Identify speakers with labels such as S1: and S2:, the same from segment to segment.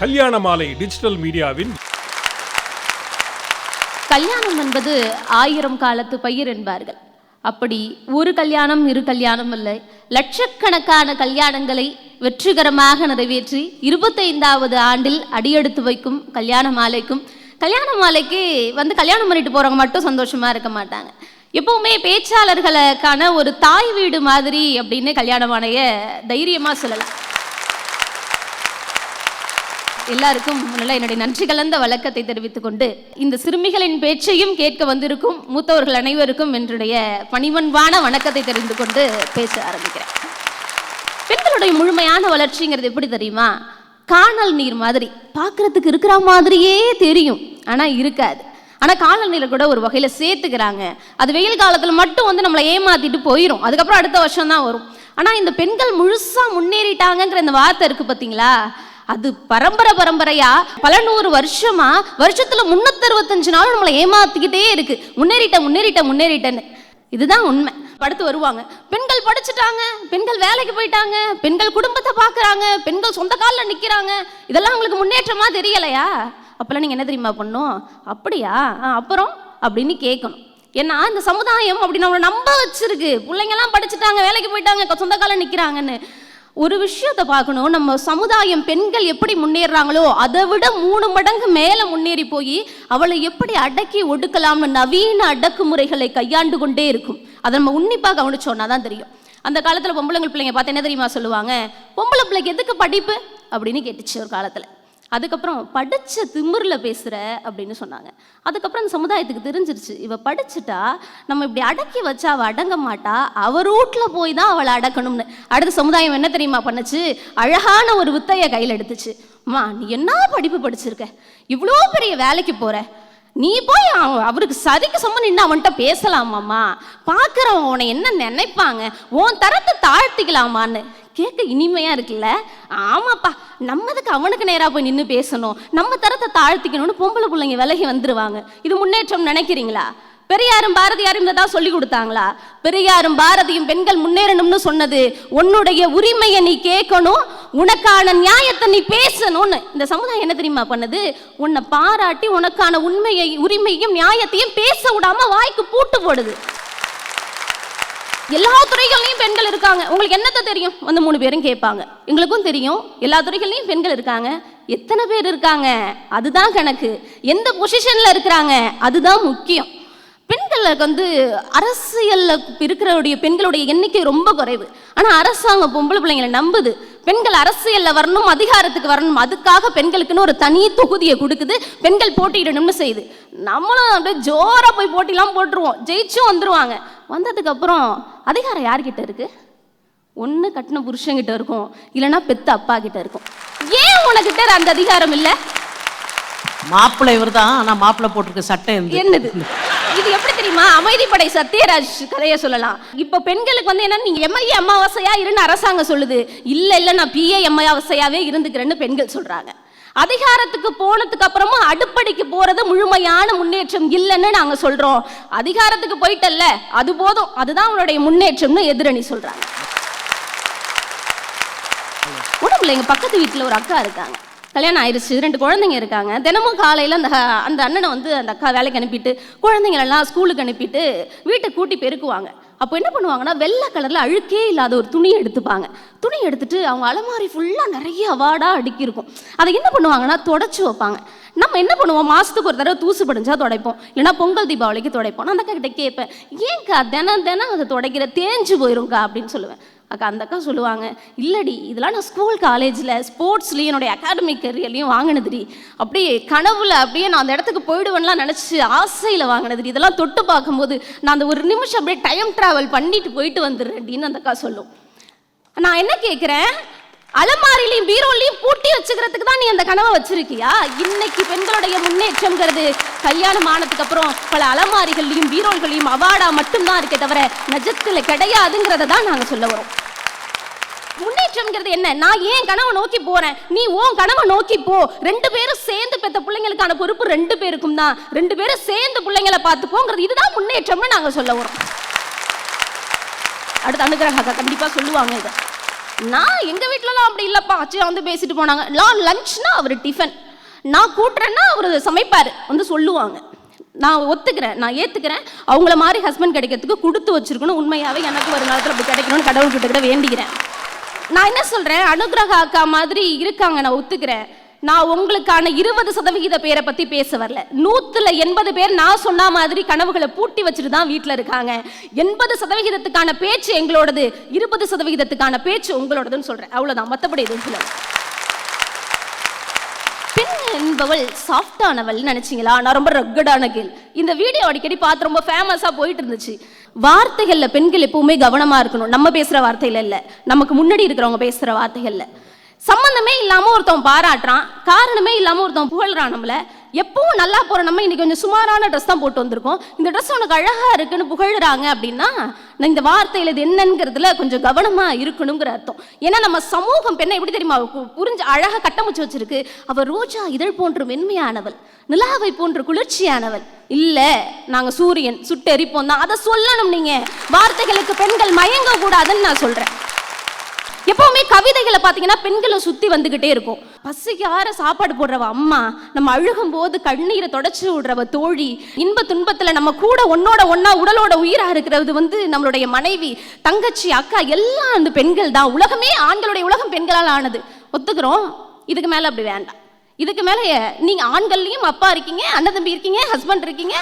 S1: கல்யாண மாலை டிஜிட்டல் மீடியாவின்
S2: கல்யாணம் என்பது ஆயிரம் காலத்து பயிர் என்பார்கள். அப்படி ஒரு கல்யாணம் இரு கல்யாணம் இல்லை லட்சக்கணக்கான கல்யாணங்களை வெற்றிகரமாக நிறைவேற்றி இருபத்தைந்தாவது ஆண்டில் அடியெடுத்து வைக்கும் கல்யாண மாலைக்கும் கல்யாண மாலைக்கு வந்து கல்யாணம் பண்ணிட்டு போறவங்க மட்டும் சந்தோஷமா இருக்க மாட்டாங்க. எப்பவுமே பேச்சாளர்களுக்கான ஒரு தாய் வீடு மாதிரி அப்படின்னு கல்யாண மாலைய தைரியமா சொல்லலாம். எல்லாருக்கும் முதல்ல என்னுடைய நன்றி கலந்த வழக்கத்தை தெரிவித்துக் கொண்டு இந்த சிறுமிகளின் பேச்சையும் கேட்க வந்திருக்கும் மூத்தவர்கள் அனைவருக்கும் என்னுடைய பணிவன்பான வணக்கத்தை தெரிந்து கொண்டு பேச ஆரம்பிக்கிறேன். பெண்களுடைய முழுமையான வளர்ச்சிங்கிறது எப்படி தெரியுமா? காணல் நீர் மாதிரி. பார்க்கறதுக்கு இருக்கிற மாதிரியே தெரியும். ஆனால் இருக்காது. ஆனால் காணல் நீரை கூட ஒரு வகையில் சேர்த்துக்கிறாங்க. அது வெயில் காலத்தில் மட்டும் வந்து நம்மளை ஏமாத்திட்டு போயிடும் அதுக்கப்புறம் அடுத்த வருஷம் தான் வரும். ஆனால் இந்த பெண்கள் முழுசாக முன்னேறிட்டாங்கங்கிற இந்த வார்த்தை இருக்குது பார்த்தீங்களா அது பரம்பரை பரம்பரையா? பல நூறு வருஷமா? வருஷத்துல முன்னூத்தி அறுபத்தஞ்சு நாள் நம்மளை ஏமாத்திக்கிட்டே இருக்கு. முன்னேறிட்ட முன்னேறிட்ட முன்னேறிட்டேன்னு. இதுதான் உண்மை. படுத்து வருவாங்க. பெண்கள் படிச்சுட்டாங்க. பெண்கள் வேலைக்கு போயிட்டாங்க. பெண்கள் குடும்பத்தை பார்க்குறாங்க பெண்கள் சொந்த காலில் நிக்கிறாங்க. இதெல்லாம் உங்களுக்கு முன்னேற்றமா தெரியலையா? அப்பெல்லாம் நீங்க என்ன தெரியுமா பண்ணும் அப்படியா? ஆ, அப்புறம்? அப்படின்னு கேட்கணும். ஏன்னா இந்த சமுதாயம் அப்படி நம்மளை நம்ப வச்சிருக்கு. பிள்ளைங்கெல்லாம் படிச்சுட்டாங்க வேலைக்கு போயிட்டாங்க சொந்த காலம் நிக்கிறாங்கன்னு. ஒரு விஷயத்தை பார்க்கணும். நம்ம சமுதாயம் பெண்கள் எப்படி முன்னேறாங்களோ அதை விட மூணு மடங்கு மேலே முன்னேறி போய் அவளை எப்படி அடக்கி ஒடுக்கலாம்னு நவீன அடக்குமுறைகளை கையாண்டு கொண்டே இருக்கும். அதை நம்ம உன்னிப்பாக கவனிச்சோன்னா தான் தெரியும். அந்த காலத்தில் பொம்பளைங்கள் பிள்ளைங்க பார்த்து என்ன தெரியுமா சொல்லுவாங்க? பொம்பளை பிள்ளைக்கு எதுக்கு படிப்பு? அப்படின்னு கேட்டுச்சு ஒரு காலத்தில். அதுக்கப்புறம் படித்த திமிரில் பேசுகிற அப்படின்னு சொன்னாங்க. அதுக்கப்புறம் அந்த சமுதாயத்துக்கு தெரிஞ்சிருச்சு இவள் படிச்சுட்டா நம்ம இப்படி அடக்கி வச்சா அவள் அடங்க மாட்டா அவர் வீட்டில் போய் தான் அவளை அடக்கணும்னு. அடுத்த சமுதாயம் என்ன தெரியுமா பண்ணுச்சு? அழகான ஒரு வித்தையை கையில் எடுத்துச்சு. அம்மா நீ என்ன படிப்பு படிச்சிருக்க? இவ்வளோ பெரிய வேலைக்கு போகிற நீ போய் அவருக்கு சதிக்கு சம்ம நின்று அவன்கிட்ட பேசலாமாம்மா? பார்க்குறவங்க உன்னை என்ன நினைப்பாங்க? உன் தரத்தை தாழ்த்திக்கலாமான்னு. கேட்க இனிமையா இருக்குல்ல? ஆமாப்பா நம்மதுக்கு அவனுக்கு நேரா போய் நின்று பேசணும். நம்ம தரத்தை தாழ்த்திக்கணும்னு பொம்பளை பிள்ளைங்க விலகி வந்துருவாங்க. இது முன்னேற்றம் நினைக்கிறீங்களா? பெரியாரும் பாரதியாரும் இதை தான் சொல்லி கொடுத்தாங்களா? பெரியாரும் பாரதியும் பெண்கள் முன்னேறணும்னு சொன்னது உன்னுடைய உரிமையை நீ கேட்கணும் உனக்கான நியாயத்தை நீ பேசணும்னு. இந்த சமுதாயம் என்ன தெரியுமா பண்ணுது? உன்னை பாராட்டி உனக்கான உண்மையை உரிமையும் நியாயத்தையும் பேச விடாம வாய்க்கு பூட்டு போடுது. எல்லா துறைகள்லையும் பெண்கள் இருக்காங்க. உங்களுக்கு என்னத்த தெரியும்? வந்து மூணு பேரும் கேட்பாங்க. எங்களுக்கும் தெரியும். எல்லா துறைகள்லையும் பெண்கள் இருக்காங்க. எத்தனை பேர் இருக்காங்க? அதுதான் கணக்கு. எந்த பொசிஷன்ல இருக்கிறாங்க? அதுதான் முக்கியம். பெண்களுக்கு வந்து அரசியலில் இருக்கிறவுடைய பெண்களுடைய எண்ணிக்கை ரொம்ப குறைவு. ஆனால் அரசாங்கம் பொம்பளை பிள்ளைங்களை நம்புது. பெண்கள் அரசியல்ல வரணும் அதிகாரத்துக்கு வரணும். அதுக்காக பெண்களுக்குன்னு ஒரு தனி தொகுதியை கொடுக்குது. பெண்கள் போட்டியிடணும்னு செய்யுது. நம்மளும் அப்படியே ஜோரா போய் போட்டிலாம் போட்டுருவோம். ஜெயிச்சும் வந்துருவாங்க. வந்ததுக்கு அப்புறம் அதிகாரம் யார்கிட்ட இருக்கு? ஒன்று கட்டின புருஷன்கிட்ட இருக்கும். இல்லைன்னா பெத்த அப்பா கிட்ட இருக்கும். ஏன் உனக்கிட்ட அந்த அதிகாரம் இல்லை?
S3: மாப்பிள்ளை இவர் தான் ஆனா மாப்பிள்ளை போட்டிருக்க சட்டை
S2: என்னது? இது தெரியுமா? அமைதிப்படை சத்யராஜ் கதையை சொல்லலாம். இப்போ பெண்களுக்கு வந்து என்ன நீங்க எம்எல்ஏ அமாவாசையா இருன்னு அரசாங்கம் சொல்லுது. இல்ல இல்ல நான் பிஏ அமாவாசையாவே இருந்துக்கிறேன்னு பெண்கள் சொல்றாங்க. அதிகாரத்துக்கு போனதுக்கு அப்புறமும் அடுப்படிக்கு போறது முழுமையான முன்னேற்றம் இல்லைன்னு நாங்க சொல்றோம். அதிகாரத்துக்கு போயிட்டல்ல அது போதும். அதுதான் உன்னுடைய முன்னேற்றம்னு எதிரணி சொல்றாங்க. உடம்புல எங்க பக்கத்து வீட்டுல ஒரு அக்கா இருக்காங்க. கல்யாணம் ஆயிடுச்சு ரெண்டு குழந்தைங்க இருக்காங்க. தினமும் காலையில் அந்த அந்த அண்ணனை வந்து அந்த அக்கா வேலைக்கு அனுப்பிட்டு குழந்தைங்களெல்லாம் ஸ்கூலுக்கு அனுப்பிட்டு வீட்டை கூட்டி பெருக்குவாங்க. அப்போ என்ன பண்ணுவாங்கன்னா வெள்ளை கலரில் அழுக்கே இல்லாத ஒரு துணி எடுத்துப்பாங்க. துணி எடுத்துட்டு அவங்க அலமாரி ஃபுல்லாக நிறைய அவார்டாக அடுக்கியிருக்கும் அதை என்ன பண்ணுவாங்கன்னா தொடச்சி வைப்பாங்க. நம்ம என்ன பண்ணுவோம் மாதத்துக்கு ஒரு தடவை தூசு படிஞ்சா துடைப்போம். இல்லைனா பொங்கல் தீபாவளிக்கு துடைப்போம். நான் அந்த அக்கா கிட்ட கேட்பேன் ஏன்க்கா தினம் தினம் அதை துடைக்கிற தேஞ்சு போயிரும்க்கா அப்படின்னு சொல்லுவேன். அக்கா அந்த அக்கா சொல்லுவாங்க இல்லடி இதெல்லாம் நான் ஸ்கூல் காலேஜில் ஸ்போர்ட்ஸ்லேயும் என்னுடைய அகாடமிக் கரியர்லையும் வாங்கினதுடி. அப்படியே கனவுல அப்படியே நான் அந்த இடத்துக்கு போயிடுவேன்லாம் நினச்சி ஆசையில் வாங்கினதுடி. இதெல்லாம் தொட்டு பார்க்கும்போது நான் அந்த ஒரு நிமிஷம் அப்படியே டைம் ட்ராவல் பண்ணிட்டு போயிட்டு வந்துடுறேன் அப்படின்னு அந்த அக்கா சொல்லும். நான் என்ன கேட்குறேன் அலமாரிலையும் பீரோலையும் பூட்டி வச்சுக்கிறதுக்கு தான் நீ அந்த கனவை வச்சிருக்கியா? இன்னைக்கு பெண்களுடைய முன்னேற்றம்ங்கிறது கல்யாணம் ஆனதுக்கு அப்புறம் பல அலமாரிகள்லையும் பீரோல்களையும் அவார்டா மட்டும்தான் இருக்கே தவிர நிஜத்துல கிடையாதுங்கிறத தான் நாங்க சொல்ல வரோம். முன்னேற்றம்ங்கிறது என்ன? நான் ஏன் கனவை நோக்கி போறேன்? நீ உன் கனவை நோக்கி போ. ரெண்டு பேரும் சேர்ந்து பெத்த பிள்ளைங்களுக்கான பொறுப்பு ரெண்டு பேருக்கும் தான். ரெண்டு பேரும் சேர்ந்து பிள்ளைங்களை பார்த்துப்போங்கிறது இதுதான் முன்னேற்றம்னு நாங்கள் சொல்ல வரோம் அடுத்து அனுகிரக கண்டிப்பாக சொல்லுவாங்க இதை. நான் எங்க வீட்லலாம் அப்படி இல்லப்பா. அச்சு வந்து பேசிட்டு போனாங்க. நான் லஞ்ச்னா அவர் டிஃபன் நான் கூட்டுறேன்னா அவர் சமைப்பார். வந்து சொல்லுவாங்க. நான் ஒத்துக்கிறேன். நான் ஏற்றுக்கிறேன் அவங்கள மாதிரி ஹஸ்பண்ட் கிடைக்கிறதுக்கு கொடுத்து வச்சிருக்கணும். உண்மையாகவே எனக்கு ஒரு நாளத்தில் அப்படி கிடைக்கணும்னு கடவுள்கிட்ட கூட வேண்டிக்கிறேன். நான் என்ன சொல்றேன்? அனுகிரக அக்கா மாதிரி இருக்காங்க நான் ஒத்துக்கிறேன். நான் உங்களுக்கான இருபது சதவிகித பேரை பத்தி பேச வரல. நூத்துல எண்பது பேர் நான் சொன்ன மாதிரி கனவுகளை பூட்டி வச்சுட்டு தான் வீட்டில் இருக்காங்க. எண்பது சதவிகிதத்துக்கான பேச்சு எங்களோடது. இருபது சதவிகிதத்துக்கான பேச்சு உங்களோடதுன்னு சொல்றேன். அவ்வளவுதான். மற்றபடி எதுவும் சொல்ல பெண் என்பவள் சாஃப்டானவள் நினச்சிங்களா? நான் ரொம்ப ரக்கடான கேள் இந்த வீடியோ அடிக்கடி பார்த்து ரொம்ப ஃபேமஸாக போயிட்டு இருந்துச்சு. வார்த்தைகளில் பெண்கள் எப்பவுமே கவனமாக இருக்கணும். நம்ம பேசுகிற வார்த்தையில் இல்லை. நமக்கு முன்னாடி இருக்கிறவங்க பேசுகிற வார்த்தைகளில். சம்மந்தமே இல்லாமல் ஒருத்தன் பாராட்டுறான். காரணமே இல்லாமல் ஒருத்தன் புகழ்றான் நம்மளை. எப்பவும் நல்லா போகிற நம்ம இன்னைக்கு கொஞ்சம் சுமாரான ட்ரெஸ் தான் போட்டு வந்திருக்கோம். இந்த ட்ரெஸ் உனக்கு அழகாக இருக்குன்னு புகழ்கிறாங்க அப்படின்னா இந்த வார்த்தையில் இது என்னங்கிறதுல கொஞ்சம் கவனமாக இருக்கணுங்கிற அர்த்தம். ஏன்னா நம்ம சமூகம் பெண்ணை எப்படி தெரியுமா? புரிஞ்சு அழகாக கட்டமைச்சு வச்சிருக்கு. அவள் ரோஜா இதழ் போன்ற மென்மையானவள் நிலாவை போன்ற குளிர்ச்சியானவள். இல்லை நாங்கள் சூரியன் சுட்டு எரிப்போம் தான். அதை சொல்லணும் நீங்கள் வார்த்தைகளுக்கு பெண்கள் மயங்க கூடாதுன்னு நான் சொல்கிறேன் எப்பவுமே கவிதைகளை பார்த்தீங்கன்னா பெண்களை சுற்றி வந்துக்கிட்டே இருக்கும். பசிக்கு ஆற சாப்பாடு போடுறவ அம்மா நம்ம அழுகும் போது கண்ணீரை தொடச்சி விடுறவ தோழி இன்ப துன்பத்தில் நம்ம கூட ஒன்னோட ஒன்னா உடலோட உயிராக இருக்கிறது வந்து நம்மளுடைய மனைவி தங்கச்சி அக்கா எல்லாம் அந்த பெண்கள் தான். உலகமே ஆண்களுடைய உலகம் பெண்களால் ஆனது. ஒத்துக்கிறோம்? இதுக்கு மேலே அப்படி வேண்டாம். இதுக்கு மேலே நீங்க ஆண்கள்லேயும் அப்பா இருக்கீங்க அண்ணன் தம்பி இருக்கீங்க ஹஸ்பண்ட் இருக்கீங்க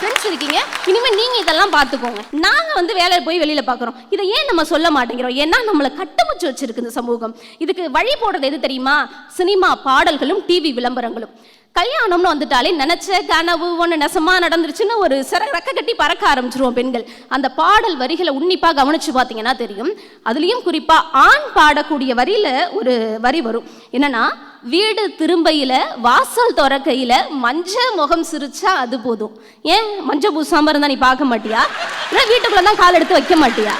S2: ஃப்ரெண்ட்ஸ் இருக்கீங்க. இனிமேல் நீங்க இதெல்லாம் பார்த்துக்கோங்க. நாங்க வந்து வேலையை போய் வெளியில பார்க்குறோம் இதை ஏன் நம்ம சொல்ல மாட்டேங்கிறோம்? ஏன்னா நம்மளை கட்டமைச்சு வச்சிருக்கு இந்த சமூகம். இதுக்கு வழி போடுறது எது தெரியுமா? சினிமா பாடல்களும் டிவி விளம்பரங்களும். கல்யாணம்னு வந்துட்டாலே நினைச்ச கனவு ஒன்று நெசமா நடந்துருச்சுன்னு ஒரு சிற ரெக்க கட்டி பறக்க ஆரம்பிச்சிருவோம் பெண்கள். அந்த பாடல் வரிகளை உன்னிப்பாக கவனிச்சு பார்த்தீங்கன்னா தெரியும். அதுலேயும் குறிப்பாக ஆண் பாடக்கூடிய வரியில் ஒரு வரி வரும். என்னன்னா வீடு திரும்பையில் வாசல் திறக்கையில மஞ்ச முகம் சிரிச்சா அது போதும். ஏன்? மஞ்ச பூசாமல் இருந்தால் நீ பார்க்க மாட்டியா? இல்லை வீட்டுக்குள்ளே தான் கால் எடுத்து வைக்க மாட்டியா?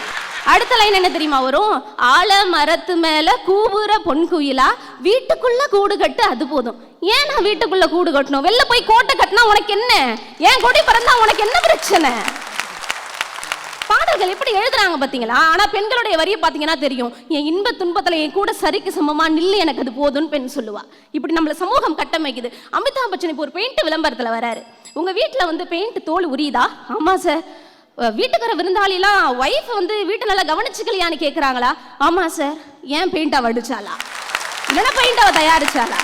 S2: அடுத்த லைன் என்ன தெரியுமா வரும்? ஆழ மரத்து மேலே கூவுற பொன் குயிலா வீட்டுக்குள்ள கூடு கட்டு அது போதும். ஏன் நான் வீட்டுக்குள்ள கூடு கட்டணும்? வெளில போய் கோட்டை கட்டினா உனக்கு என்ன? ஏன் கொடி பிறந்தா உனக்கு என்ன பிரச்சனை? பாடல்கள் எப்படி எழுதுறாங்க பாத்தீங்களா? ஆனா பெண்களுடைய வரியை பாத்தீங்கன்னா தெரியும். என் இன்ப துன்பத்துல என் கூட சரிக்கு சமமா நில்லு எனக்கு அது போதும்னு பெண் சொல்லுவா. இப்படி நம்மள சமூகம் கட்டமைக்குது. அமிதாப் பச்சன் இப்போ ஒரு பெயிண்ட் விளம்பரத்துல வராரு. உங்க வீட்டில் வந்து பெயிண்ட் தோல் உரியுதா? ஆமா சார் வீட்டுக்கார விருந்தாளிலாம் ஒய்ஃப் வந்து வீட்டை நல்லா கவனிச்சுக்கலையான்னு கேட்குறாங்களா ஆமாம் சார் ஏன் பெயிண்ட் வடிச்சாலா அடிச்சாளா இல்லைன்னா பெயிண்ட் தயாரிச்சாளா?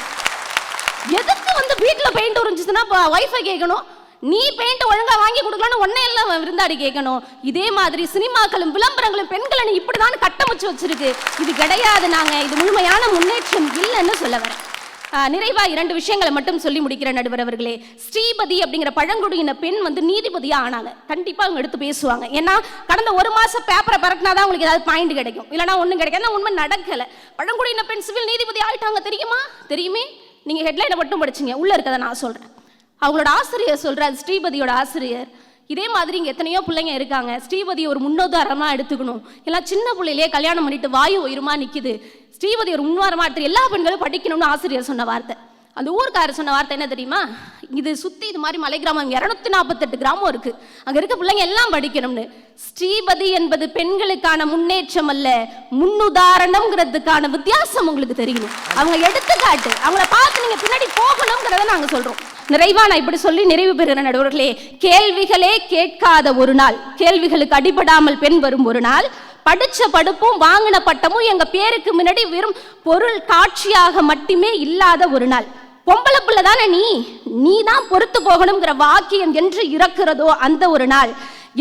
S2: எதுக்கு வந்து வீட்டில் பெயிண்ட் உறிஞ்சுச்சுன்னா ஒய்ஃபை கேட்கணும் நீ பெயிண்ட் ஒழுங்கா வாங்கி கொடுக்கலான்னு ஒன்னே எல்லாம் விருந்தாடி கேட்கணும். இதே மாதிரி சினிமாக்களும் விளம்பரங்களும் பெண்களை நீ இப்படிதான் கட்டமைச்சு வச்சிருக்கு. இது கிடையாது நாங்க. இது முழுமையான முன்னேற்றம் இல்லைன்னு சொல்ல வரேன். நிறைவா இரண்டு விஷயங்களை மட்டும் சொல்லி முடிக்கிற நடுவர் அவர்களே. ஸ்ரீபதி அப்படிங்கிற பழங்குடியின பெண் வந்து நீதிபதியா ஆனாங்க. கண்டிப்பா அவங்க எடுத்து பேசுவாங்க. ஏன்னா கடந்த ஒரு மாசம் பேப்பரை பறக்கினாதான் உங்களுக்கு ஏதாவது பாயிண்ட் கிடைக்கும். இல்லைனா ஒண்ணும் கிடைக்காது. உண்மை நடக்கல. பழங்குடியின பெண் சிவில் நீதிபதி ஆயிட்டாங்க தெரியுமா? தெரியுமே? நீங்க ஹெட்லைனை மட்டும் படிச்சீங்க. உள்ள இருக்கதை நான் சொல்றேன். அவங்களோட ஆசிரியர் சொல்கிறார் ஸ்ரீபதியோட ஆசிரியர். இதே மாதிரி இங்கே எத்தனையோ பிள்ளைங்க இருக்காங்க. ஸ்ரீபதி ஒரு முன்னுதாரணமாக எடுத்துக்கணும். எல்லாம் சின்ன பிள்ளையிலேயே கல்யாணம் பண்ணிட்டு வாயு உயிருமா நிற்குது ஸ்ரீபதி ஒரு முன்வாரமாக எடுத்து எல்லா பெண்களும் படிக்கணும்னு ஆசிரியர் சொன்ன வார்த்தை. அந்த ஊருக்காரர் சொன்ன வார்த்தை என்ன தெரியுமா? இது சுற்றி இது மாதிரி மலை கிராமம் இரநூத்தி நாற்பத்தெட்டு கிராமம் இருக்குது அங்கே இருக்க பிள்ளைங்க எல்லாம் படிக்கணும்னு. ஸ்ரீபதி என்பது பெண்களுக்கான முன்னேற்றம் அல்ல முன்னுதாரணம்ங்கிறதுக்கான வித்தியாசம் உங்களுக்கு தெரியணும் அவங்க எடுத்துக்காட்டு அவங்கள பார்த்து நீங்கள் பின்னாடி போகணுங்கிறத நாங்கள் சொல்கிறோம் நிறைவா நான் இப்படி சொல்லி நிறைவு பெறுகிற நடுவர்களே. கேள்விகளே கேட்காத ஒரு நாள். கேள்விகளுக்கு அடிபடாமல் பெண் வரும் ஒரு நாள். படித்த படுப்பும் வாங்கின பட்டமும் எங்கள் பேருக்கு முன்னாடி வெறும் பொருள் காட்சியாக மட்டுமே இல்லாத ஒரு நாள். பொம்பளை பிள்ளை தானே நீ? நீ தான் பொறுத்து போகணுங்கிற வாக்கியம் என்று இறக்கிறதோ அந்த ஒரு நாள்.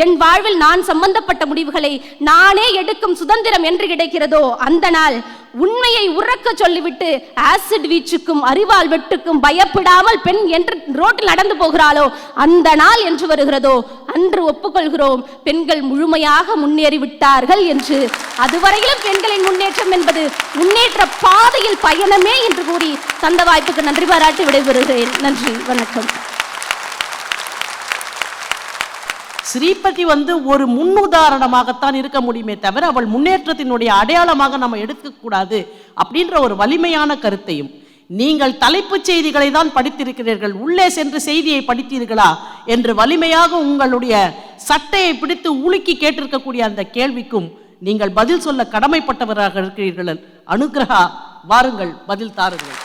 S2: என் வாழ்வில் நான் சம்பந்தப்பட்ட முடிவுகளை நானே எடுக்கும் சுதந்திரம் என்று கிடைக்கிறதோ அந்த நாள் உண்மையை உறக்க சொல்லிவிட்டு ஆசிட் வீச்சுக்கும் அறிவால் வெட்டுக்கும் பயப்படாமல் பெண் என்று ரோட்டில் நடந்து போகிறாளோ அந்த நாள் என்று வருகிறதோ அன்று ஒப்புக்கொள்கிறோம். பெண்கள் முழுமையாக முன்னேறிவிட்டார்கள் என்று. அதுவரையிலும் பெண்களின் முன்னேற்றம் என்பது முன்னேற்ற பாதையில் பயணமே என்று கூறி தந்த வாய்ப்புக்கு நன்றி பாராட்டி விடைபெறுகிறேன். நன்றி வணக்கம்.
S3: ஸ்ரீபதி வந்து ஒரு முன்னுதாரணமாகத்தான் இருக்க முடியுமே தவிர அவள் முன்னேற்றத்தினுடைய அடையாளமாக நம்ம எடுக்கக்கூடாது அப்படின்ற ஒரு வலிமையான கருத்தையும். நீங்கள் தலைப்புச் செய்திகளை தான் படித்திருக்கிறீர்கள் உள்ளே சென்று செய்தியை படித்தீர்களா என்று வலிமையாக உங்களுடைய சட்டையை பிடித்து உலுக்கி கேட்டிருக்கக்கூடிய அந்த கேள்விக்கும் நீங்கள் பதில் சொல்ல கடமைப்பட்டவராக இருக்கிறீர்கள். அனுகிரகா வாருங்கள் பதில் தாருங்கள்.